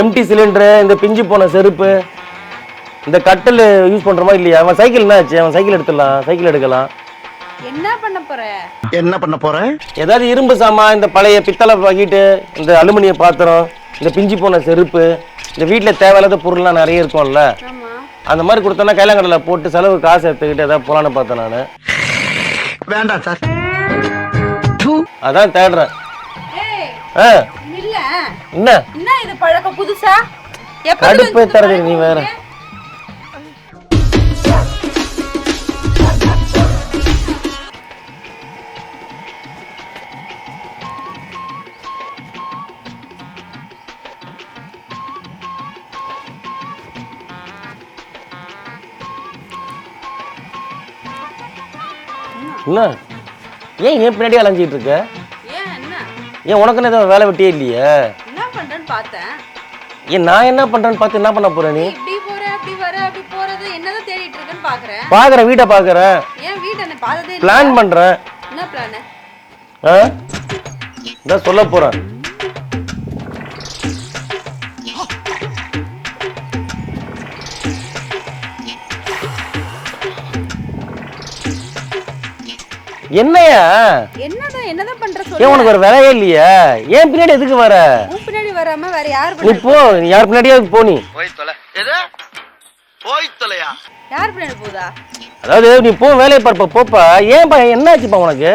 Empty cylinder இந்த பிஞ்சு போன செருப்பு இந்த கட்டில் யூஸ் பண்ணுறோமா இல்லையா? அவன் சைக்கிள் என்ன ஆச்சு? அவன் சைக்கிள் எடுத்துடலாம் சைக்கிள் எடுக்கலாம். என்ன பண்ண போற? என்ன பண்ண போற? ஏதாவது இரும்பு சாமான் இந்த பழைய பித்தளை பாக்கெட்டு இந்த அலுமினிய பாத்திரம் இந்த பிஞ்சு போன செருப்பு இந்த வீட்டில் தேவையில்லாத பொருள்லாம் நிறைய இருக்கும்ல. ஆமா. அந்த மாதிரி கொடுத்தோன்னா கைலாங்கடலில் போட்டு செலவு காசு எடுத்துக்கிட்டு ஏதாவது போலான்னு பார்த்தேன் நான். வேண்டாம் சார். அதான் தேடுறேன். ஏய் ஆ. என்ன? என்ன இது பழக்கம் புதுசா? கடுப்பு தரது நீ வேற. என்ன? ஏன் ஏன் பின்னாடி அலைஞ்சிட்டு இருக்க? ஏன் உனக்குன்னு எதுவும் வேலை வெட்டியே இல்லையே? என்ன பண்றேன்னு பார்த்தேன். ஏன் நான் என்ன பண்றேன்னு பார்த்து என்ன பண்ண போற நீ? இப்படி போற அப்படி வர அப்படி போறது என்னதான் தேடிட்டு இருக்கேன்னு பாக்குறேன். பாக்குற வீட்டை பாக்குறேன் ஏன் வீட்டை என்ன பார்த்ததே இல்ல பிளான் பண்றேன் என்ன பிளான் ஆ? இதான் சொல்ல போறேன். என்னையா? என்னதான் என்னதான் பண்ற ஏன் சொல்லு உனக்கு ஒரு வேலையே இல்லையா? ஏன் பின்னாடி எதுக்கு வர? உன் பின்னாடி வராம வேற யார் நீ போ நீ யார் பின்னாடியாவது போ நீ. போய் தொலை. எது? போய் தொலையா? யார் பின்னாடி போகுதா? அதாவது நீ போ வேலையை பார்ப்ப போப்பா. ஏன்பா என்னாச்சுப்பா உனக்கு?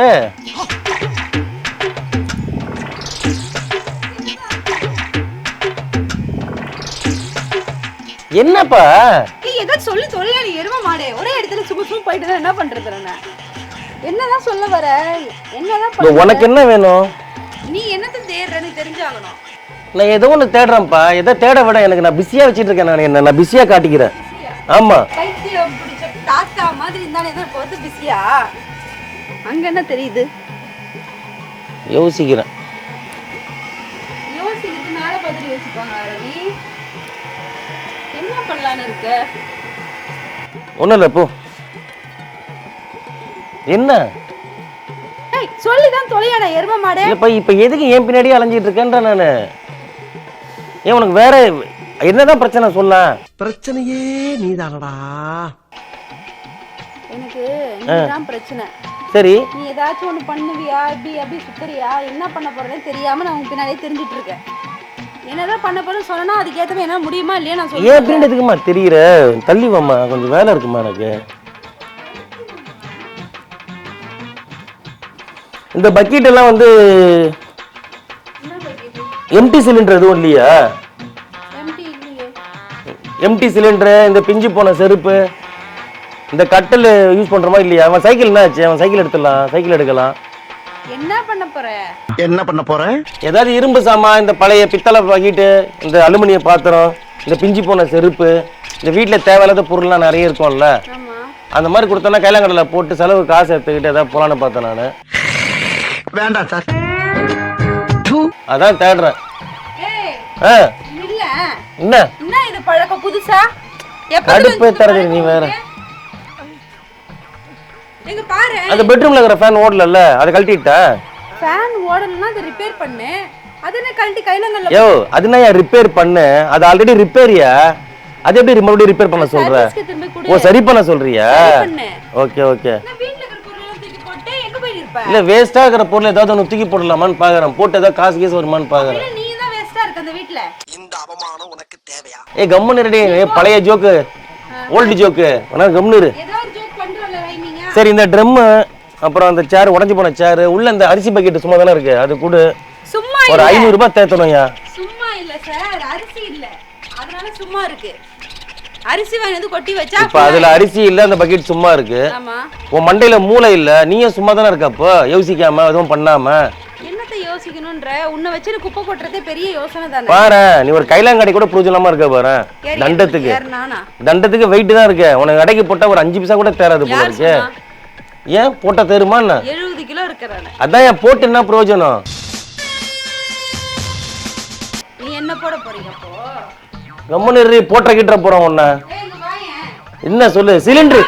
என்னப்பா? ஏய் ஏதாவது சொல்லி தொழிலா நீ எரும மாடே. ஒரே இடத்துல சும்மா சும்மா போயிட்டு தான் என்ன பண்றது நான்? என்னதான் சொல்ல வர? என்னதான்? உனக்கு என்ன வேணும்? நீ என்னத்தை தேடுறன்னு தெரிஞ்சாகணும். நான் ஏதோ ஒன்று தேடுறேன்ப்பா. ஏதோ தேட விட எனக்கு நான் பிஸியாக வச்சிட்டு இருக்கேன் நான் என்ன நான் பிஸியாக காட்டிக்கிறேன். ஆமாம் பைத்தியம் பிடிச்ச தாத்தா மாதிரி தான் இப்போ வந்து பிஸியா அங்க என்ன தெரியுது? யோசிக்கிறேன். யோசிக்கிறது மேல பார்த்துட்டு யோசிப்பாங்க ரவி. என்ன பண்ணலான்னு இருக்க? ஒன்றும் இல்லை போ. என்ன? ஏய் சொல்லி தான் தொலையாட எரும மாடே. இல்லைப்பா இப்போ எதுக்கு என் பின்னாடியே அலைஞ்சிட்டு இருக்கேன்ற நான்? ஏன் உனக்கு வேற என்னதான் பிரச்சனை சொல்ல பிரச்சனையே நீதானடா. எனக்கு நீதான் பிரச்சனை. சரி. நீ ஏதாச்சும் ஒண்ணு பண்ணுவியா? இப்படி அப்படி சுத்துறியா? என்ன பண்ண போறதே தெரியாம நான் உன் பின்னாடியே தெரிஞ்சிட்டு இருக்கேன். என்னதான் பண்ண போறேன்னு சொன்னா அதுக்கேத்தவே என்ன முடியுமா இல்லையா நான் ஏன் சொல்லுவேன் பின்னாடி எதுக்குமா தெரியுற? தள்ளி வாம்மா கொஞ்சம் வேலை இருக்குமா எனக்கு? இந்த பக்கெட் எல்லாம் வந்து எம்டி சிலிண்டர் எதுவும் இல்லையா? எம்டி இல்லையே எம்டி சிலிண்டரு இந்த பிஞ்சு போன செருப்பு இந்த கட்டில் யூஸ் பண்ணுறோமா இல்லையா? அவன் சைக்கிள் என்ன ஆச்சு? அவன் சைக்கிள் எடுத்துடலாம் சைக்கிள் எடுக்கலாம். என்ன பண்ண போற? என்ன பண்ண போற? ஏதாவது இரும்பு சாமான் இந்த பழைய பித்தளை பாக்கெட்டு இந்த அலுமினிய பாத்திரம் இந்த பிஞ்சு போன செருப்பு இந்த வீட்டில் தேவையில்லாத பொருள்லாம் நிறைய இருக்கும்ல. ஆமா. அந்த மாதிரி கொடுத்தோன்னா கைலாங்கடலில் போட்டு செலவு காசு எடுத்துக்கிட்டு ஏதாவது போலான்னு பார்த்தேன் நான். வேண்டாம் சார். அதான் தேடுறேன். என்ன? என்ன இது பழக்கம் புதுசா? கடுப்பு தரது நீ வேற. எங்க பாரு. அந்த பெட்ரூம்ல இருக்கிற ஃபேன் ஓடலல்ல அதை கழட்டிட்டா? ஃபேன் ஓடணும்னா அதை ரிப்பேர் பண்ணு. அது என்ன கழட்டி கைலங்கல்ல யோ அதுனா ரிப்பேர் பண்ணு? அது ஆல்ரெடி ரிப்பேரியா அது எப்படி மறுபடியும் ரிப்பேர் பண்ண சொல்ற? ஓ சரி பண்ண சொல்றியா? ஓகே ஓகே நான் வீட்ல இருக்கிற பொருளெல்லாம் தூக்கி போட்டு எங்க போய் இருப்ப இல்ல வேஸ்டா இருக்கிற பொருள் ஏதாவது ஒன்று தூக்கி போடலாமான்னு பாக்குறேன். போட்டு ஏதாவது காசு கேஸ் வருமான்னு பாக்குறேன். நீ தான் வேஸ்டா இருக்க அந்த வீட்ல. இந்த அவமானம் உனக்கு தேவையா? ஏ கம்முன்னு ரெடி பழைய ஜோக்கு ஓல்டு ஜோக்கு வேணா கம்முன்னு இரு. ஏதோ ஒரு ஜோக் பண்றல ரைமிங்க சரி இந்த ட்ரம்மு அப்புறம் அந்த சேர் உடஞ்சி போன சேர் உள்ள இந்த அரிசி பக்கெட் சும்மா தானே இருக்கு. அது கூட. சும்மா ஒரு ஐநூறு ரூபாய் தேத்தணும்யா. சும்மா இல்ல சார் அரிசி இல்ல. அதனால சும்மா இருக்கு. அரிசி வாங்கி வந்து கொட்டி வச்சா இப்ப அதுல அரிசி இல்ல அந்த பக்கெட் சும்மா இருக்கு. ஆமா. உன் மண்டையில மூளை இல்ல நீயும் சும்மா தானே இருக்க அப்போ? யோசிக்காம எதுவும் பண்ணாம? என்னத்தை யோசிக்கணும்ன்ற? உன்னை வச்சு குப்பை கொட்டுறதே பெரிய யோசனை தானே. பாரு நீ ஒரு கைலாங்காடி கூட புரிஞ்சலாம இருக்க பாரு. தண்டத்துக்கு. தண்டத்துக்கு வெயிட் தான் இருக்கு. உனக்கு அடைக்கு போட்டா ஒரு அஞ்சு பைசா கூட தேராது போல இருக்கு. ஏன் போட்டா தேருமா என்ன? எழுபது கிலோ இருக்கிறானே. அதான் ஏன் போட்டு என்ன பிரயோஜனம்? நீ என்ன போட போறீங்க அப்போ? கம்முன்னு இரு, போட்ட கிட்ட போறோம் உன்ன. என்ன சொல்லு? சிலிண்டர்.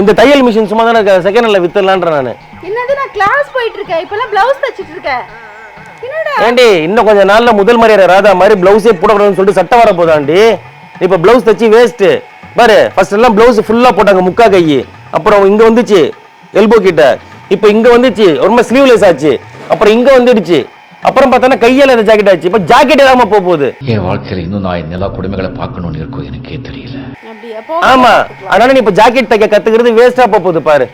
இந்த தையல் மிஷின் சும்மா தானே செகண்ட் ஹேண்ட்ல வித்துடலான்ற நானு. என்னது நான் கிளாஸ் போயிட்டு இருக்கேன் இப்பெல்லாம் பிளவுஸ் தச்சிட்டு இருக்கேன். என்னடா? ஏண்டி இன்னும் கொஞ்ச நாள்ல முதல் மரியாதை ராதா மாதிரி பிளவுஸே போடக்கூடாதுன்னு சொல்லிட்டு சட்டம் வர போதாண்டி? இப்ப பிளவுஸ் தச்சு வேஸ்ட் பாரு ஃபர்ஸ்ட் எல்லாம் பிளவுஸ் ஃபுல்லா போட்டாங்க முக்கா கை. அப்புறம் இங்க வந்துச்சு எல்போ கிட்ட. இப்ப இங்க வந்துச்சு ரொம்ப ஸ்லீவ்லெஸ் ஆச்சு. அப்புறம் இங்க வந்துடுச்சு. அப்புறம் பார்த்தோன்னா கையால இந்த ஜாக்கெட் ஆச்சு. இப்ப ஜாக்கெட் இல்லாம போக போகுது. என் வாழ்க்கையில் இன்னும் நான் எல்லா கொடுமைகளை பார்க்கணும்னு இருக்கும் எனக்கே தெரியல. ஆமா. அதனால நீ இப்ப ஜாக்கெட் தைக்க கத்துக்கிறது வேஸ்டா போக போகுது பாரு.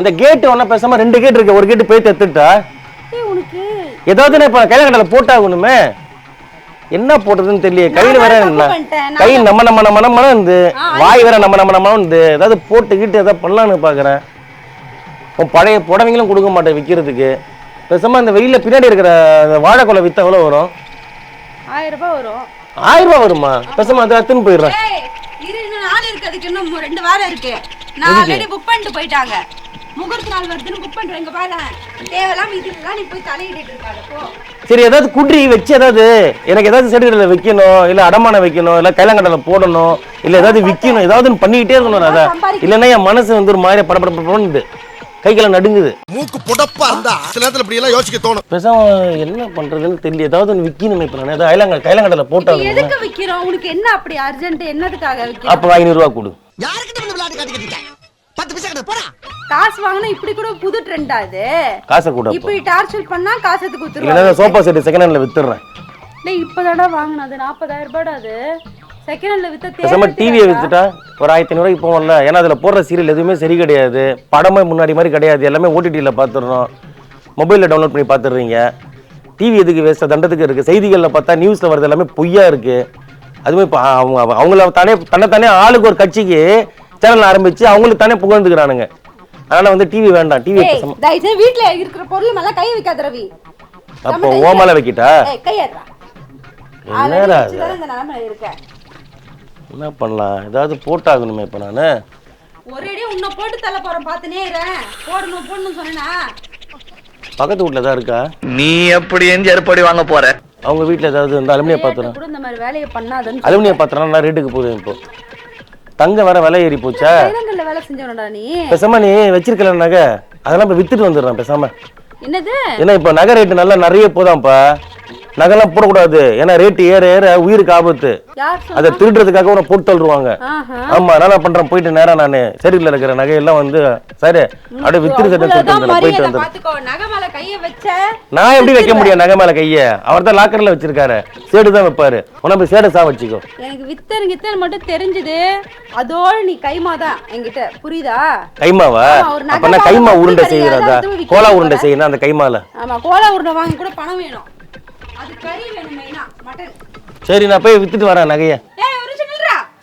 அந்த கேட் ஒன்னும் பேசாம ரெண்டு கேட் இருக்கு. ஒரு கேட் போய் தத்துட்டா ஏதாவது நான் இப்ப கையில கடல போட்டாகணுமே? என்ன போட்டதுன்னு தெரியல கையில வேற. நான் கை நம்ம நம்ம நம்ம நம்ம இருந்து வாய் வேற நம்ம நம்ம நம்ம இருந்து ஏதாவது போட்டு கிட்டு ஏதாவது பண்ணலான்னு பாக்குறேன். உன் பழைய புடவைங்களும் கொடுக்க மாட்டேன் விற்கிறதுக்கு பேசாம அந்த வெயில்ல பின்னாடி இருக்கிற அந்த வாழைக்கொலை வித்த எவ்வளவு வரும்? ஆயிரம் ரூபாய் வரும். ஆயிரம் ரூபாய் வருமா? பேசாம அதை அத்துன்னு போயிடுறேன். இரு இன்னும் நாள் இருக்கு. அதுக்கு இன்னும் ரெண்டு வாரம் இருக்கு. நான் ஆல்ரெடி புக் பண்ணிட்டு போயிட்டாங்க. முகூர்த்த நாள் வருதுன்னு புக் பண்ணிட்டு இங்க பாரு. தேவையில்லாம இதுக்கெல்லாம் நீ போய் தலையிட்டு இருக்காத சரி ஏதாவது குன்றி வச்சு ஏதாவது எனக்கு ஏதாவது செடிகளில் வைக்கணும் இல்ல அடமானம் வைக்கணும் இல்ல கைலங்கடல போடணும் இல்ல ஏதாவது விற்கணும் ஏதாவது பண்ணிக்கிட்டே இருக்கணும் அதை. இல்லைன்னா என் மனசு வந்து ஒரு மாதிரி படப்படப்படுது கைக்கெல்லாம் நடுங்குது. மூக்கு புடப்பா இருந்தா சில நேரத்துல இப்படி எல்லாம் யோசிக்க தோணும். பேசாம என்ன பண்றதுன்னு தெரியல. ஏதாவது ஒன்று விற்கணும் இப்போ நான். ஏதாவது கைலங்க கைலங்கடல போட்டாங்க எதுக்கு விக்கிறோம்? உனக்கு என்ன அப்படி அர்ஜென்ட் என்னதுக்காக விக்கிறோம்? அப்போ ஐநூறுரூவா கொடு. யாருக்கிட்ட வந்து விளையாட்டு காட்டிக்கிட்டு இருக்க? பத்து பைசா கிட்ட போடா. காசு வாங்கினா இப்படி கூட புது ட்ரெண்ட் அது காசை கொடு இப்படி டார்ச்சர் பண்ணா காசத்துக்கு இல்லைன்னா குத்துருவாங்க. சோஃபா செட் செகண்ட் ஹேண்ட்ல வித்துடுறேன். டேய் இப்பதாடா வாங்கினது. நாற்பதாயிரம் ரூபாடா அது. செகண்ட் ஹேண்ட்ல வித்த பேசாம தேவை டிவியை வித்துட்டா ஒரு ஆயிரத்தி ஐநூறுவாய்க்கு போவோம்ல ஏன்னா அதில் போடுற சீரியல் எதுவுமே சரி கிடையாது. படமே முன்னாடி மாதிரி கிடையாது. எல்லாமே ஓடிடியில் பார்த்துடுறோம் மொபைலில் டவுன்லோட் பண்ணி பார்த்துடுறீங்க டிவி எதுக்கு வேஸ்ட்டாக தண்டத்துக்கு இருக்குது செய்திகளில் பார்த்தா நியூஸில் வரது எல்லாமே பொய்யா இருக்குது அதுவும் இப்போ அவங்க அவ- அவங்கள தானே தன்னைத்தானே ஆளுக்கு ஒரு கட்சிக்கு சேனல் ஆரம்பித்து அவங்களுக்கு தானே புகழ்ந்துக்கிறானுங்க. அதனால் வந்து டிவி வேண்டாம். டிவி ஏய் தயவு செய்து வீட்ல இருக்கிற பொருள் மேல கை வைக்காத ரவி. அப்போ ஓமால வைக்கிட்டா? என்னடா இது? என்ன பண்ணலாம்? ஏதாவது போட்டாகணுமே இப்போ நான். ஒரேடி உன்னை போட்டு தள்ள போறேன் இருறேன் போடணும் போடணும் சொன்னா பக்கத்து வீட்டில் தான் இருக்கா? நீ எப்படி எந்த ஏற்பாடு வாங்க போற? அவங்க வீட்டில் ஏதாவது இந்த அலுமினிய பாத்திரம். கூட இந்த மாதிரி வேலையை பண்ணாதன்னு அலுமினிய பாத்திரம் நல்லா ரேட்டுக்கு போகுது இப்போ. தங்கம் வேற விலை ஏறி போச்சா? தைலங்கல்ல வேலை செஞ்சவனடா நீ. பேசாம நீ வச்சிருக்கல நகை அதெல்லாம் இப்போ வித்துட்டு வந்துடுறேன் பேசாம. என்னது? ஏன்னா இப்போ நகை ரேட்டு நல்லா நிறைய போதாம்ப்பா. நகைலாம் போடக்கூடாது. ஏன்னா ரேட்டு ஏற ஏற உயிருக்கு ஆபத்து அதை திருடுறதுக்காக உன போட்டு தள்ளுவாங்க ஆமா நான் பண்றேன் போயிட்டு நேரா நான். சரியில் இருக்கிற நகையெல்லாம் வந்து சரி அப்படியே வித்துட்டு சட்டை சொல்லிட்டு வந்துடுறேன் போயிட்டு வச்ச நான் எப்படி வைக்க முடியும் நகை மேல கைய? அவர் தான் லாக்கர்ல வச்சிருக்காரு. சேடு தான் வைப்பாரு. உன போய் சேடை சா வச்சுக்கோ. எனக்கு வித்தன் கித்தன் மட்டும் தெரிஞ்சது. அதோட நீ கைமாதான் என்கிட்ட. புரியுதா? கைமாவா? வாங்க கைமா உருண்டை செய்யறதா கோலா. உருண்டை செய்யணும் அந்த கைமால. ஆமா கோலா உருண்டை வாங்கி கூட பணம் வேணும். சரி நான் போய் வித்துட்டு வரேன் நகையை.